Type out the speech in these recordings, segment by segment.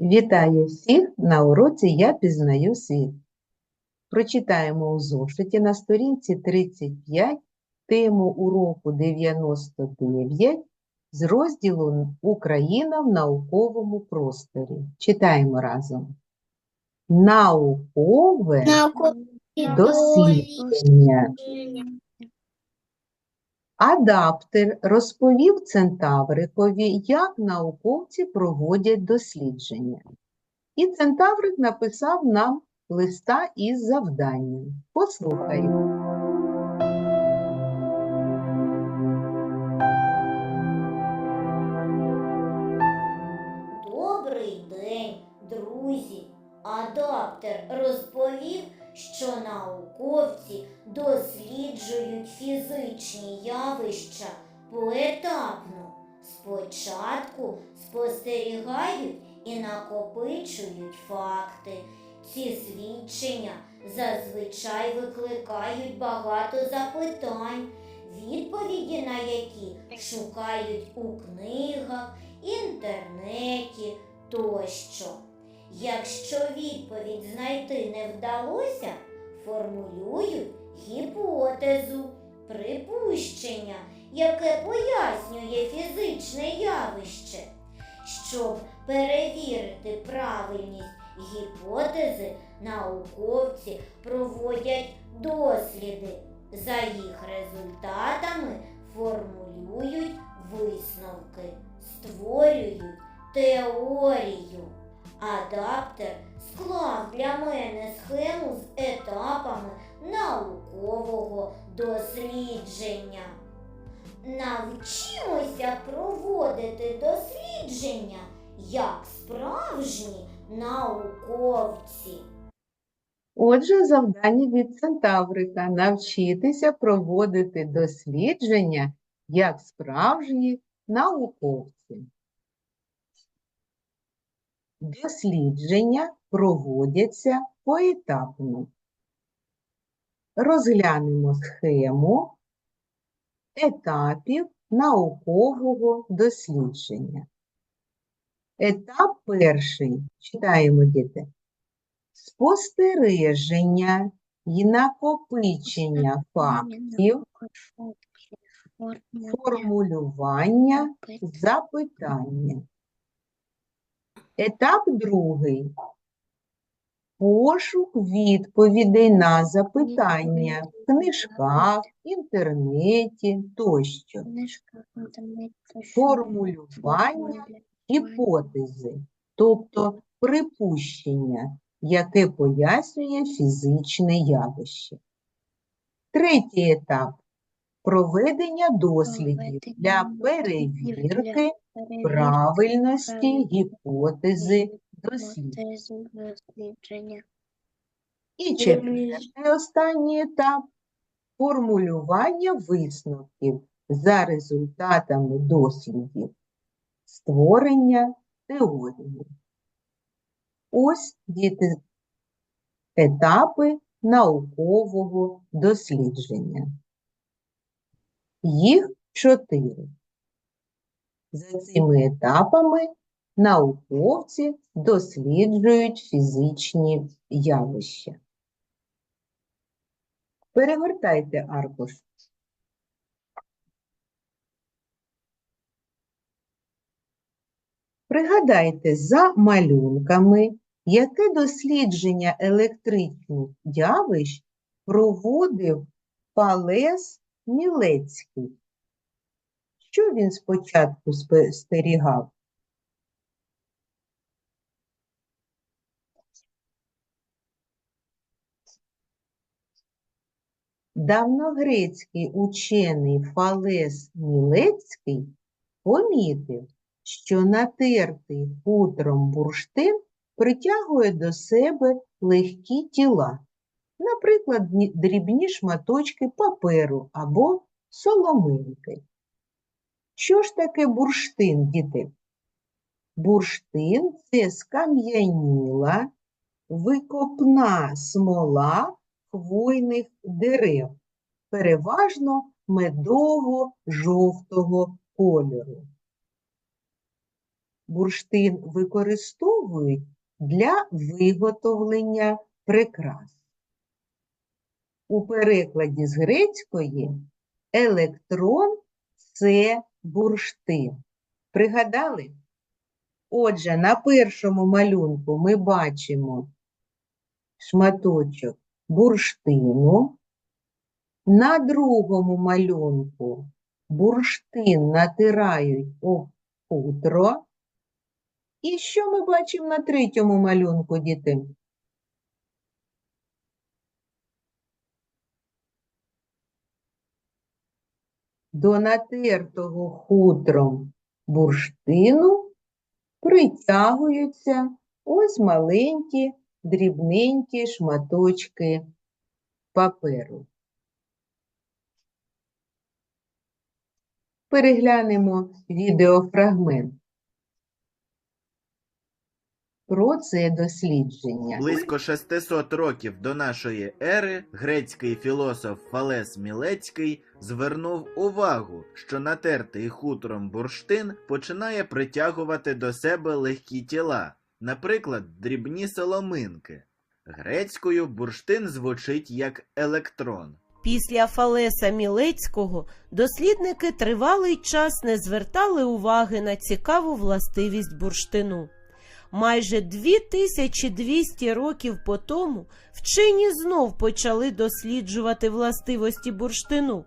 Вітаю всіх на уроці Я пізнаю світ. Прочитаємо у зошиті на сторінці 35 тему уроку 99 з розділу Україна в науковому просторі. Читаємо разом. Наукове дослідження. Адаптер розповів Центаврикові, як науковці проводять дослідження. І Центаврик написав нам листа із завданням. Послухаємо. Добрий день, друзі! Адаптер розповів, що науковці досліджують фізичні явища поетапно. Спочатку спостерігають і накопичують факти. Ці свідчення зазвичай викликають багато запитань, відповіді на які шукають у книгах, інтернеті тощо. Якщо відповідь знайти не вдалося, формулюють гіпотезу, припущення, яке пояснює фізичне явище. Щоб перевірити правильність гіпотези, науковці проводять досліди. За їх результатами формулюють висновки, створюють теорію. Адаптер склав для мене схему з етапами наукового дослідження. Навчимося проводити дослідження як справжні науковці. Отже, завдання від Центаврика – навчитися проводити дослідження як справжні науковці. Дослідження проводяться поетапно. Розглянемо схему етапів наукового дослідження. Етап перший. Читаємо, діти. Спостереження і накопичення фактів, формулювання запитання. Етап другий. Пошук відповідей на запитання в книжках, інтернеті тощо. Формулювання Гіпотези, тобто припущення, яке пояснює фізичне явище. Третій етап проведення дослідів для перевірки правильності гіпотези дослідження. І четвертий останній етап формулювання висновків за результатами дослідів, створення теорії. Ось діти етапи наукового дослідження. Їх чотири. За цими етапами науковці досліджують фізичні явища. Перегортайте аркуш. Пригадайте за малюнками, яке дослідження електричних явищ проводив Палес Мілецький. Що він спочатку спостерігав? Давногрецький учений Фалес Мілецький помітив, що натертий хутром бурштин притягує до себе легкі тіла, наприклад, дрібні шматочки паперу або соломинки. Що ж таке бурштин, діти? Бурштин – це скам'яніла, викопна смола хвойних дерев, переважно медово-жовтого кольору. Бурштин використовують для виготовлення прикрас. У перекладі з грецької електрон це бурштин. Пригадали? Отже, на першому малюнку ми бачимо шматочок бурштину. На другому малюнку бурштин натирають об хутро. І що ми бачимо на третьому малюнку, діти? До натертого хутром бурштину притягуються ось маленькі, дрібненькі шматочки паперу. Переглянемо відеофрагмент про це дослідження. Близько 600 років до нашої ери грецький філософ Фалес Мілецький звернув увагу, що натертий хутром бурштин починає притягувати до себе легкі тіла, наприклад, дрібні соломинки. Грецькою бурштин звучить як електрон. Після Фалеса Мілецького дослідники тривалий час не звертали уваги на цікаву властивість бурштину. Майже 2200 років по тому вчені знов почали досліджувати властивості бурштину.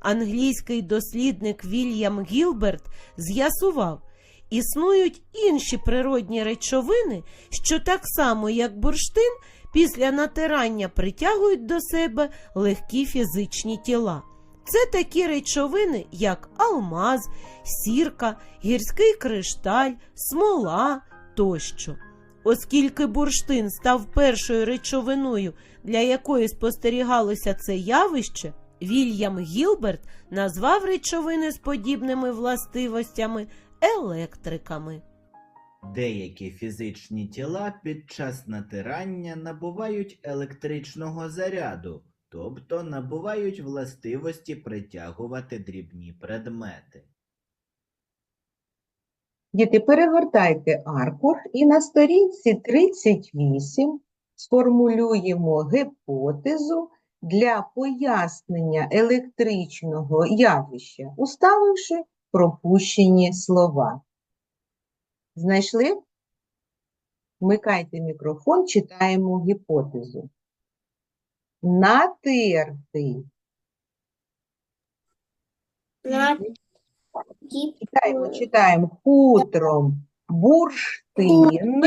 Англійський дослідник Вільям Гілберт з'ясував, існують інші природні речовини, що так само, як бурштин, після натирання притягують до себе легкі фізичні тіла. Це такі речовини, як алмаз, сірка, гірський кришталь, смола тощо. Оскільки бурштин став першою речовиною, для якої спостерігалося це явище, Вільям Гілберт назвав речовини з подібними властивостями електриками. Деякі фізичні тіла під час натирання набувають електричного заряду, тобто набувають властивості притягувати дрібні предмети. Діти, перегортайте аркуш і на сторінці 38 сформулюємо гіпотезу для пояснення електричного явища, уставивши пропущені слова. Знайшли? Вмикайте мікрофон, читаємо гіпотезу. Натертий. Читаємо, читаємо. Хутром бурштин.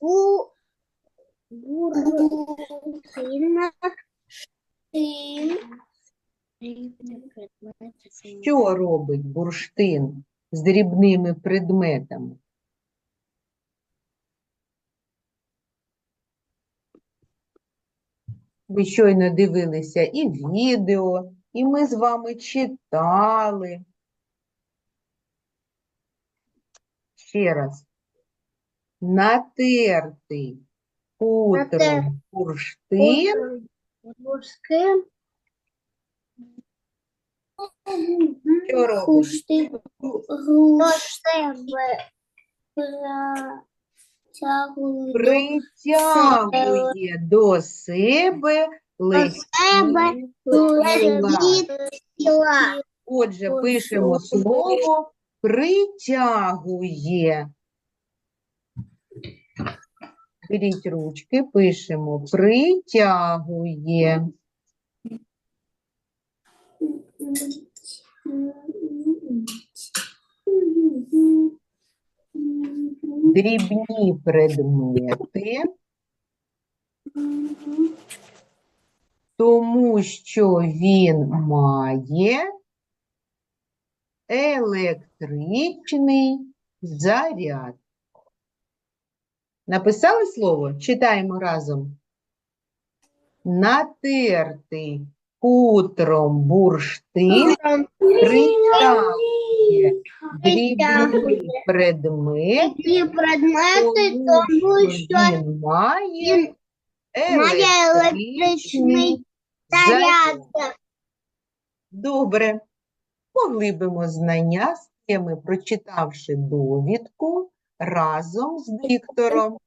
У бурштина Що робить бурштин з дрібними предметами? Ви щойно дивилися і відео, і ми з вами читали. Ще раз. Натертий Натертий бурштин Бурштин. Що робить? Бурштин. Бурштин. Притягує притягує до себе легкі тіла. Отже, пишемо слово притягує. Беріть ручки, пишемо притягує. Дрібні предмети, тому що він має електричний заряд. Написали слово? Читаємо разом. Натертий хутром бурштин притягує дрібні предмети, Ці предмети, тому тому що він має має електричний заряд. Добре. Поглибимо знання з теми, прочитавши довідку разом з диктором.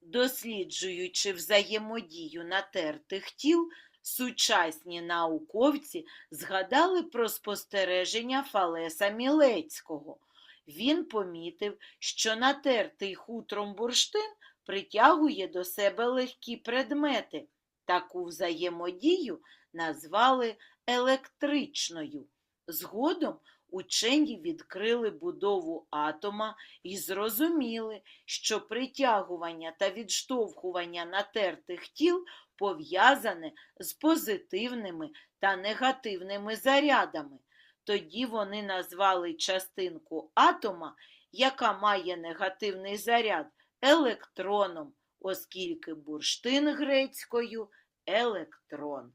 Досліджуючи взаємодію натертих тіл, сучасні науковці згадали про спостереження Фалеса Мілецького. Він помітив, що натертий хутром бурштин притягує до себе легкі предмети. Таку взаємодію назвали електричною. Згодом учені відкрили будову атома і зрозуміли, що притягування та відштовхування натертих тіл пов'язане з позитивними та негативними зарядами. Тоді вони назвали частинку атома, яка має негативний заряд, електроном, оскільки бурштин грецькою електрон.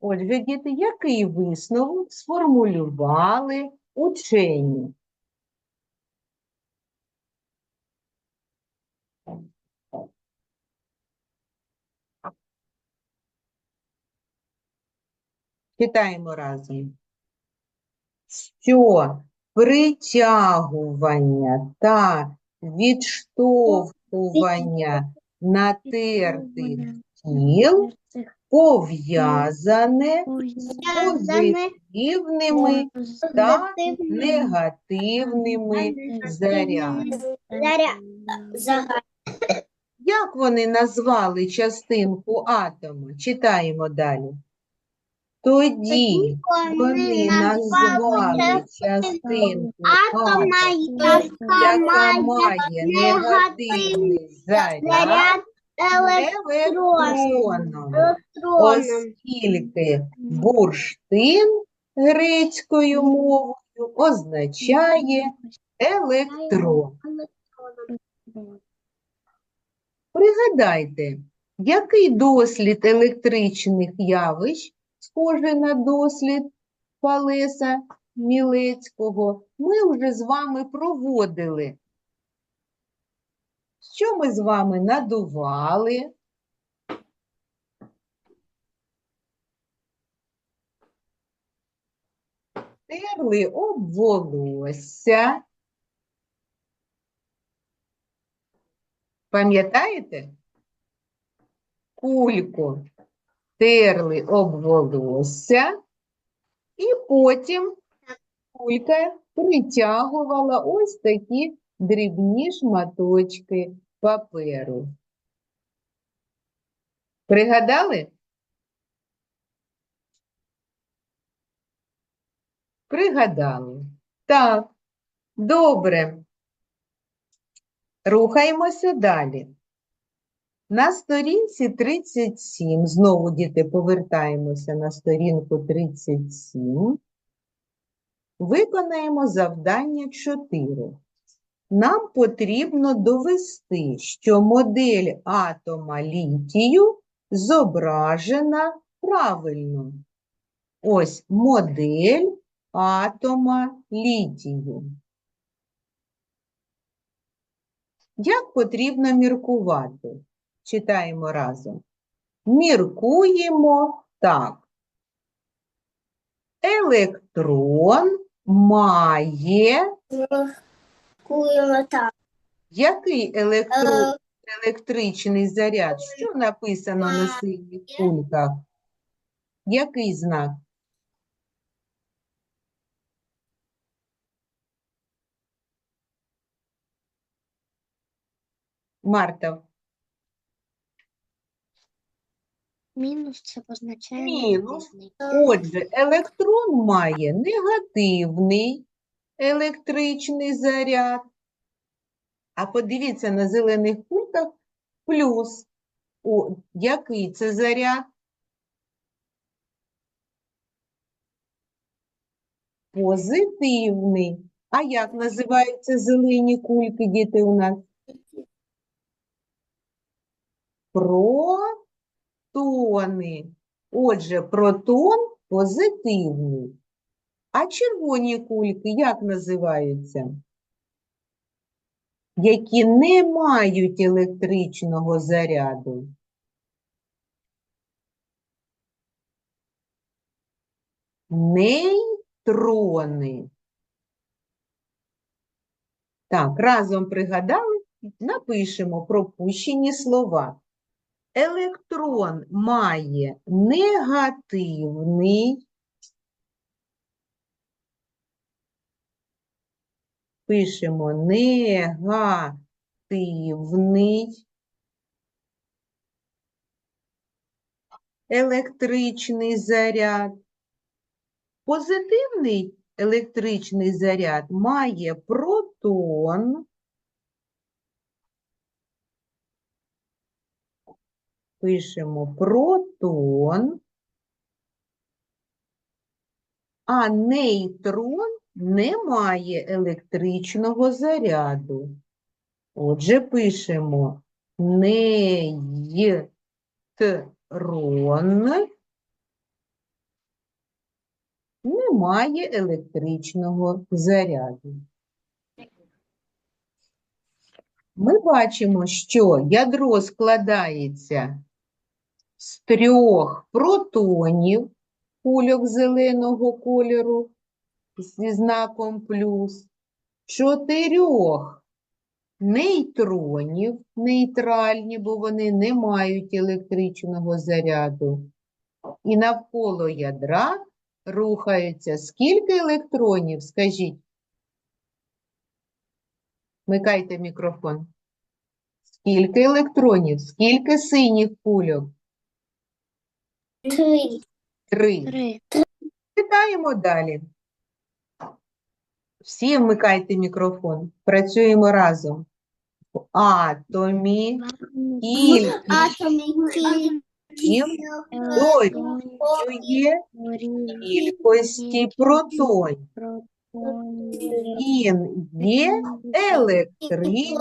Отже, діти, який висновок сформулювали учені? Читаємо разом. Що притягування та відштовхування натертих тіл пов'язане з позитивними та негативними зарядами. Як вони назвали частинку атома? Читаємо далі. Тоді вони назвали частинку атома, яка має негативний заряд електроном. оскільки бурштин грецькою мовою означає електрон. Пригадайте, який дослід електричних явищ, схожий на дослід Фалеса Мілецького, ми вже з вами проводили. Що ми з вами надували? Терли об волосся. Пам'ятаєте? Кульку терли об волосся, і потім кулька притягувала ось такі дрібні шматочки паперу. Пригадали? Пригадали. Так, добре. Рухаємося далі. На сторінці 37, знову, діти, повертаємося на сторінку 37. Виконаємо завдання 4. Нам потрібно довести, що модель атома літію зображена правильно. Ось модель атома літію. Як потрібно міркувати? Читаємо разом. Міркуємо так. Електрон має Куємо так. який електрон, Е, електричний заряд? Що написано на синіх кульках? Який знак? Марта, Мінус це позначає Мінус. Отже, електрон має негативний електричний заряд. А подивіться на зелених кульках плюс. О, який це заряд? Позитивний. А як називаються зелені кульки, діти, у нас? Протони. Отже, протон позитивний. А червоні кульки як називаються? Які не мають електричного заряду. Нейтрони. Так, разом пригадали, напишемо пропущені слова. Електрон має негативний. Пишемо негативний електричний заряд. Позитивний електричний заряд має протон. Пишемо протон. А нейтрон не має електричного заряду. Отже, пишемо нейтрон не має електричного заряду. Ми бачимо, що ядро складається з трьох протонів кульок зеленого кольору зі знаком плюс, чотирьох нейтронів, нейтральні, бо вони не мають електричного заряду. І навколо ядра рухаються скільки електронів, скажіть? Вмикайте мікрофон. Скільки електронів? Скільки синіх кульок? Три. Три. Три. Читаємо далі. Всі вмикайте мікрофон. Працюємо разом. Атомі кількість дорівнює кількості протонів. Він є електричний,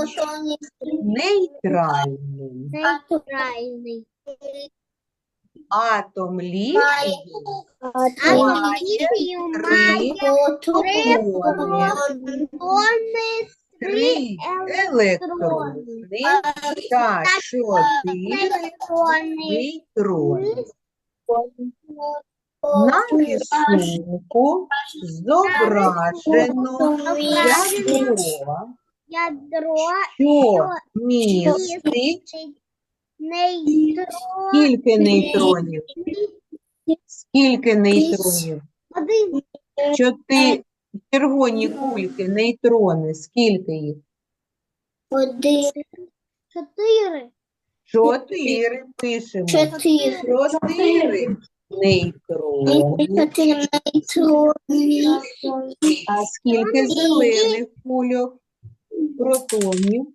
нейтральний. Натуральний. Атом літію літію три протони, три електрони та чотири нейтрони. На рисунку зображено Ядро що містить нейтрон. скільки нейтронів? Скільки нейтронів? Один. Чотири червоні кульки, нейтрони, скільки їх? Один. Чотири. Чотири пишемо. Чотири. Чотири нейтрони. Чотири нейтрони. А скільки зелених кульок? Протонів.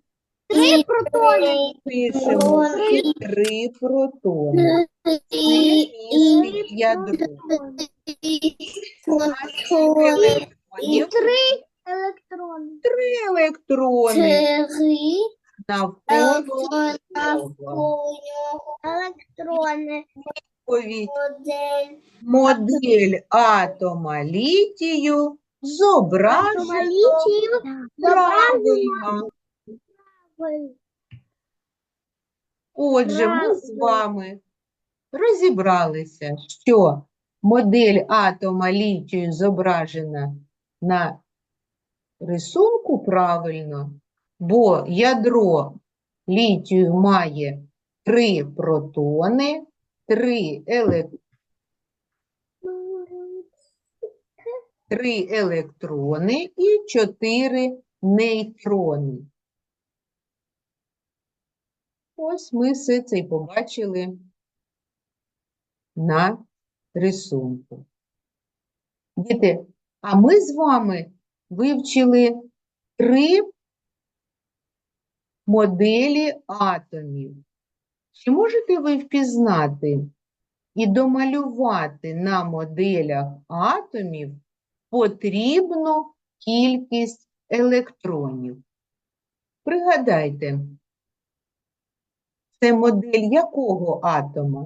Три протони. Пишемо три протони. Це ядро. Електронів. три електрони. Три електрони Три навколо нього. електрони. Відповідь. Один. Модель атома літію зображена правильно. Отже, ми з вами розібралися, що модель атома літію зображена на рисунку правильно, бо ядро літію має три протони, три, елек... три електрони і чотири нейтрони. Ось ми все це і побачили на рисунку. Діти, а ми з вами вивчили три моделі атомів. Чи можете ви впізнати і домалювати на моделях атомів потрібну кількість електронів? Пригадайте, це модель якого атома?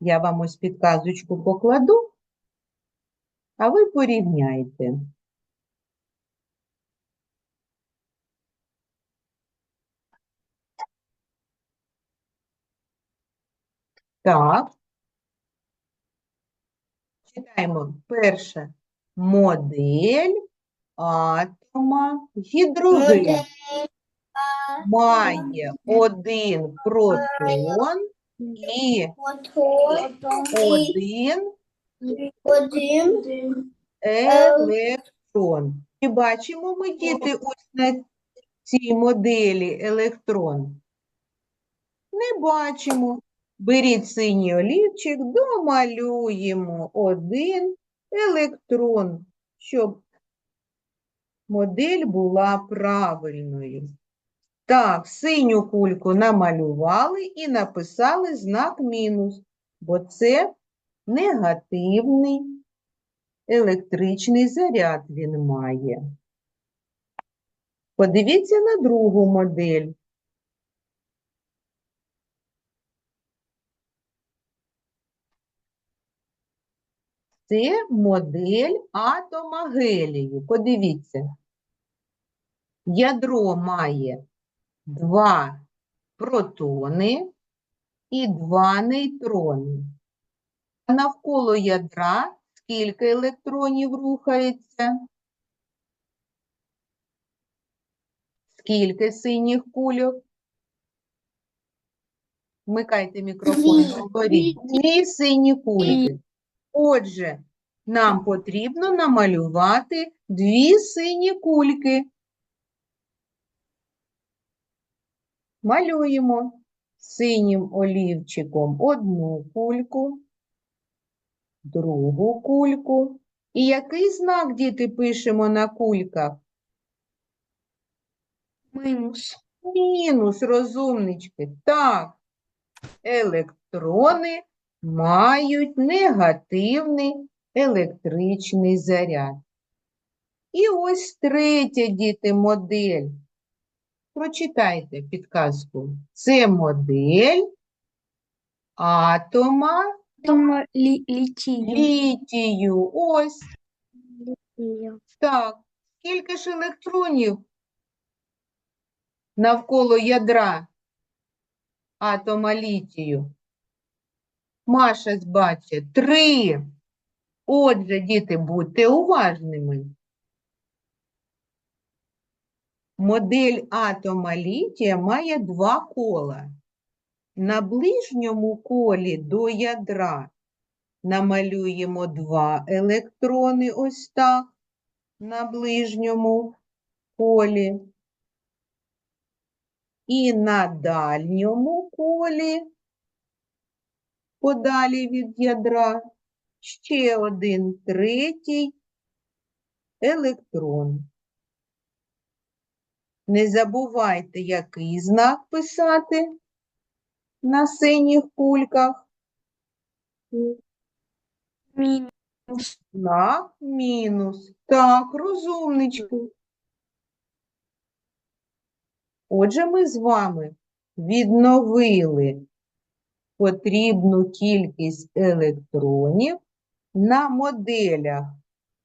Я вам ось підказочку покладу, а ви порівняйте. Так. Читаємо перше. Модель атома гідроген має один протон і один Один. електрон. І бачимо ми, діти, ось на цій моделі електрон? Не бачимо. Беріть синій олівчик, домалюємо один електрон, щоб модель була правильною. Так, синю кульку намалювали і написали знак мінус, бо це негативний електричний заряд він має. Подивіться на другу модель. Це модель атома гелію. Подивіться. Ядро має два протони і два нейтрони. А навколо ядра скільки електронів рухається? Скільки синіх кульок? Вмикайте мікрофон, говоріть. Дві сині кульки. Отже, нам потрібно намалювати дві сині кульки. Малюємо синім олівчиком одну кульку, другу кульку. І який знак, діти, пишемо на кульках? Минус. Мінус, розумнички. Так, електрони мають негативний електричний заряд. І ось третя, діти, модель. Прочитайте підказку. Це модель атома лі, літію. літію. Ось так. Скільки ж електронів навколо ядра атома літію? Маша бачить три. Отже, діти, будьте уважними. Модель атома літія має два кола. На ближньому колі до ядра намалюємо два електрони ось так на ближньому колі. І на дальньому колі, подалі від ядра, ще один третій електрон. Не забувайте, який знак писати на синіх кульках. Мінус. Знак мінус. Так, розумнички. Отже, ми з вами відновили потрібну кількість електронів на моделях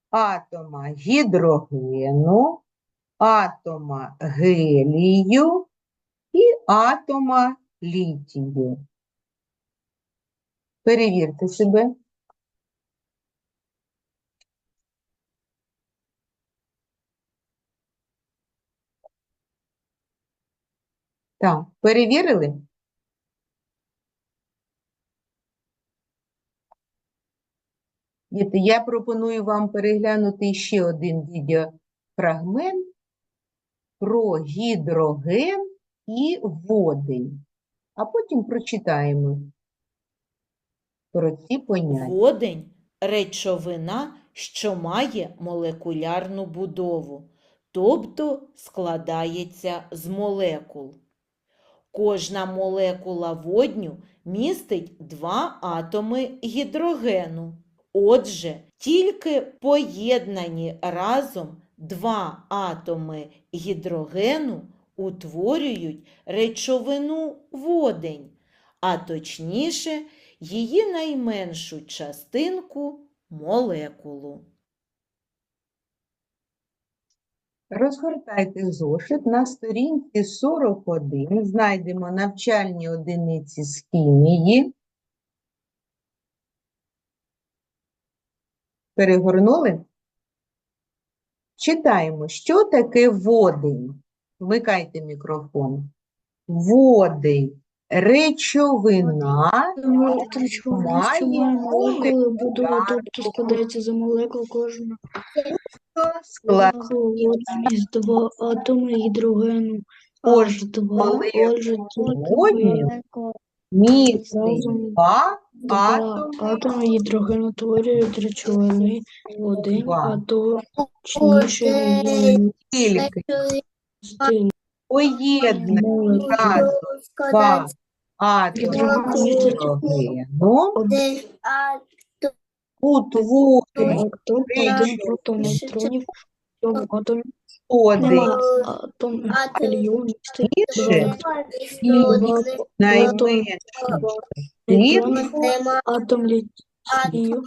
атома гідрогену, атома гелію і атома літію. Перевірте себе. Так, перевірили? Я пропоную вам переглянути ще один відеофрагмент про гідроген і водень, а потім прочитаємо про ці поняття. Водень речовина, що має молекулярну будову, тобто складається з молекул. Кожна молекула водню містить два атоми гідрогену. Отже, тільки поєднані разом два атоми гідрогену утворюють речовину водень, а точніше її найменшу частинку молекулу. Розгортайте зошит на сторінці 41, знайдемо навчальні одиниці з хімії. Перегорнули? Читаємо, що таке водень? Вмикайте мікрофон. Водень – речовина, має тобто складається за молекул склад молекула два атоми гідрогену. H2, молекула отже, водню тільки два два атоми гідрогену творюють речовини один, а точніше її тільки. Молекул разом два. Атоми Гідрогену. один. Утворюють протон нейтронів в цьому атомі більше, найменше атом літію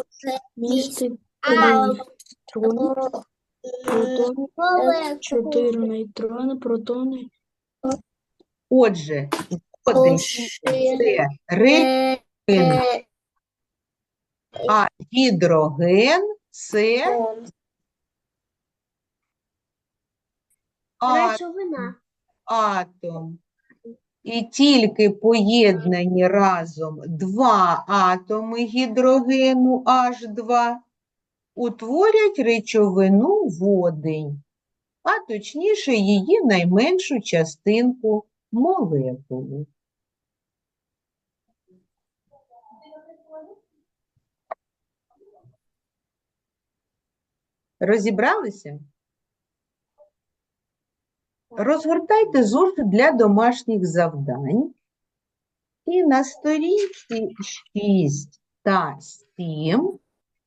містить нейтрони, чотири нейтрони, протони, Отже, водень це речовина, а гідроген це атом. атом. І тільки поєднані разом два атоми гідрогену H2 утворять речовину водень, а точніше її найменшу частинку молекули. Розібралися? Розгортайте зошит для домашніх завдань. І на сторінці 6 та 7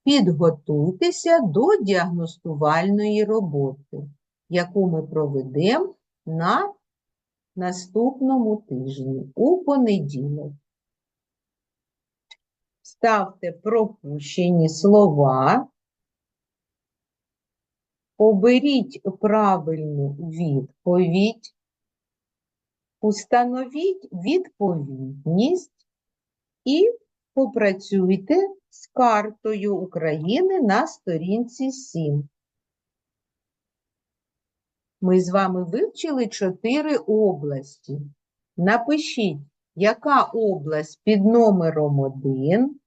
підготуйтеся до діагностувальної роботи, яку ми проведемо на наступному тижні, у понеділок. Ставте пропущені слова. Оберіть правильну відповідь. Установіть відповідність і попрацюйте з картою України на сторінці 7. Ми з вами вивчили чотири області. Напишіть, яка область під номером 1,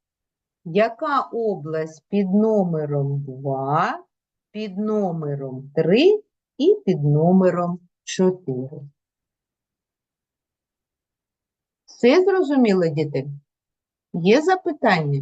яка область під номером 2, під номером 3 і під номером 4. Все зрозуміло, діти? Є запитання?